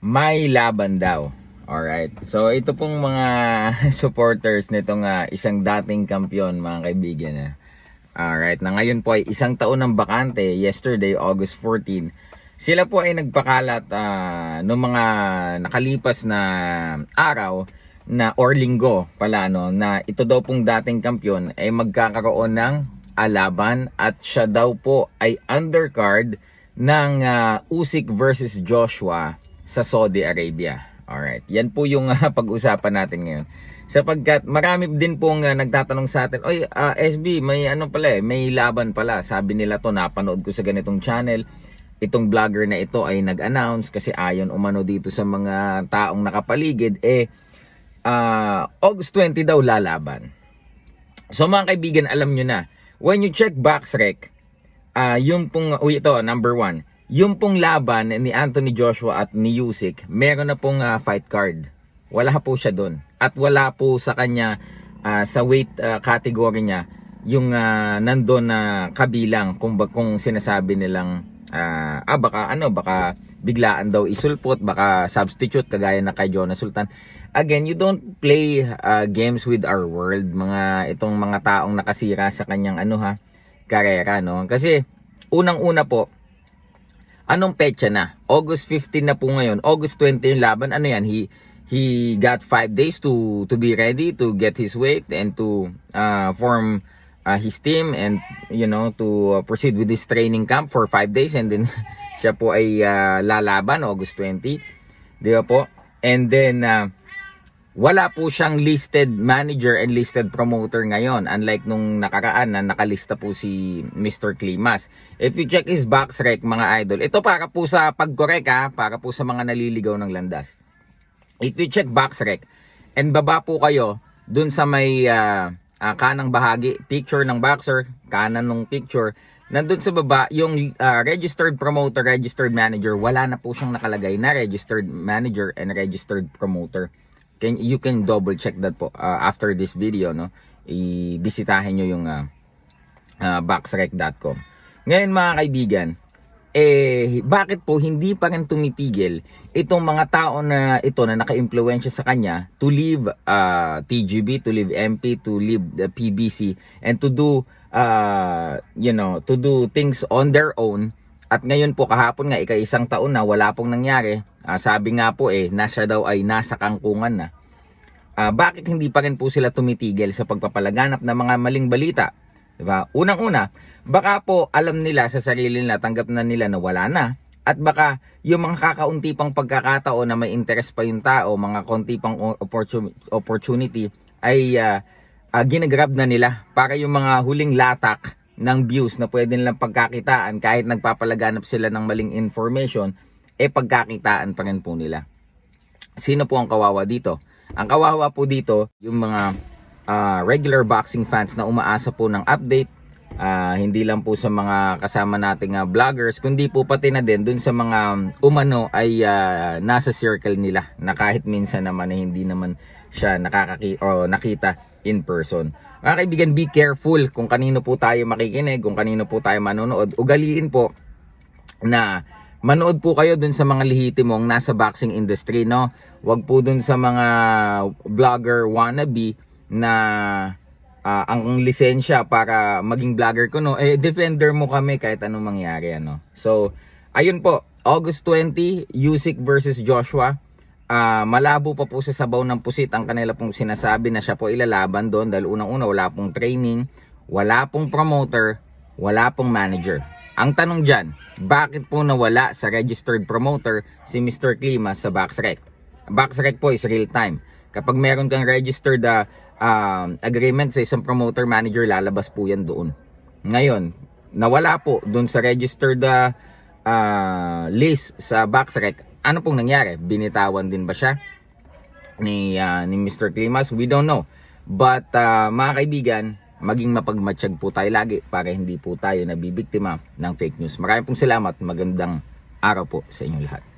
may laban daw. Alright. So ito pong mga supporters nitong ah, isang dating kampiyon mga kaibigan. ah. Alright. Na ngayon po ay isang taon ng bakante. Yesterday, August 14. Sila po ay nagpakalat ah, noong mga nakalipas na araw na or linggo pala no na ito daw pong dating kampiyon ay magkakaroon ng alaban at siya daw po ay undercard ng ah, Usyk versus Joshua sa Saudi Arabia. Alright, yan po yung ah, pag-usapan natin ngayon. Sapagkat marami din pong ah, nagtatanong sa atin, Oy, ah, SB, may ano pala eh, may laban pala. Sabi nila to, napanood ko sa ganitong channel. Itong vlogger na ito ay nag-announce kasi ayon umano dito sa mga taong nakapaligid, eh, ah, August 20 daw lalaban. So mga kaibigan, alam nyo na, when you check Boxrec, ah yung pong, uy ito, number one, yung pong laban ni Anthony Joshua at ni Usyk, meron na pong ah, fight card. Wala po siya doon. At wala po sa kanya, ah, sa weight ah, category niya, yung uh, nandun na kabilang kung, kung sinasabi nilang ah, ah baka ano baka biglaan daw isulpot baka substitute kagaya na kay Jonas Sultan again you don't play ah, games with our world mga itong mga taong nakasira sa kanyang ano ha karera no kasi unang-una po anong petsa na? August 15 na po ngayon. August 20 yung laban. Ano yan? He he got 5 days to to be ready to get his weight and to uh, form uh, his team and you know to uh, proceed with this training camp for 5 days and then siya po ay uh, lalaban August 20 di ba po? And then uh, wala po siyang listed manager and listed promoter ngayon unlike nung nakaraan na nakalista po si Mr. Klimas if you check his box rec mga idol ito para po sa pagkorek ha? Para po sa mga naliligaw ng landas. If you check box rec and baba po kayo dun sa may ah, ah, kanang bahagi picture ng boxer kanan ng picture nandun sa baba yung ah, registered promoter registered manager wala na po siyang nakalagay na registered manager and registered promoter can you can double check that po ah, after this video no? Ibisitahin nyo yung ah, ah, boxrec.com ngayon mga kaibigan eh bakit po hindi pa rin tumitigil itong mga tao na ito na naka-impluwensya sa kanya to leave uh, TGB, to leave MP, to leave the PBC and to do uh, you know, to do things on their own at ngayon po kahapon nga ika-isang taon na wala pong nangyari Ah, sabi nga po eh nasa daw ay nasa kangkungan na Ah, bakit hindi pa rin po sila tumitigil sa pagpapalaganap ng mga maling balita? Diba? Unang-una, baka po alam nila sa sarili nila, tanggap na nila na wala na. At baka yung mga kakaunti pang pagkakataon na may interest pa yung tao, mga konti pang opportunity, ay ah, ah, ginagrab na nila para yung mga huling latak ng views na pwede nilang pagkakitaan kahit nagpapalaganap sila ng maling information, eh pagkakitaan pa rin po nila. Sino po ang kawawa dito? Ang kawawa po dito, yung mga ah, regular boxing fans na umaasa po ng update, ah, hindi lang po sa mga kasama nating ah, vloggers, kundi po pati na din dun sa mga um, umano ay ah, nasa circle nila na kahit minsan naman ay hindi naman siya nakakaki o nakita in person. Mga kaibigan, be careful kung kanino po tayo makikinig, kung kanino po tayo manonood. Ugaliin po na manood po kayo dun sa mga lihitimong nasa boxing industry, no? Huwag po dun sa mga vlogger wannabe na ah, ang lisensya para maging vlogger ko, no? Eh, defender mo kami kahit anong mangyari, ano? So, ayun po, August 20, Usyk versus Joshua. Ah, malabo pa po sa sabaw ng pusit ang kanila pong sinasabi na siya po ilalaban doon dahil unang-una wala pong training, wala pong promoter, wala pong manager. Ang tanong dyan, bakit po nawala sa registered promoter si Mr. Klima sa Boxrec? Boxrec po is real time. Kapag meron kang registered ah, um, agreement sa isang promoter manager, lalabas po yan doon. Ngayon, nawala po doon sa registered ah, ah, list sa Boxrec. Ano pong nangyari? Binitawan din ba siya ni ah, ni Mr. Klimas? We don't know. But ah, mga kaibigan, maging mapagmatsyag po tayo lagi para hindi po tayo nabibiktima ng fake news. Maraming pong salamat. Magandang araw po sa inyong lahat.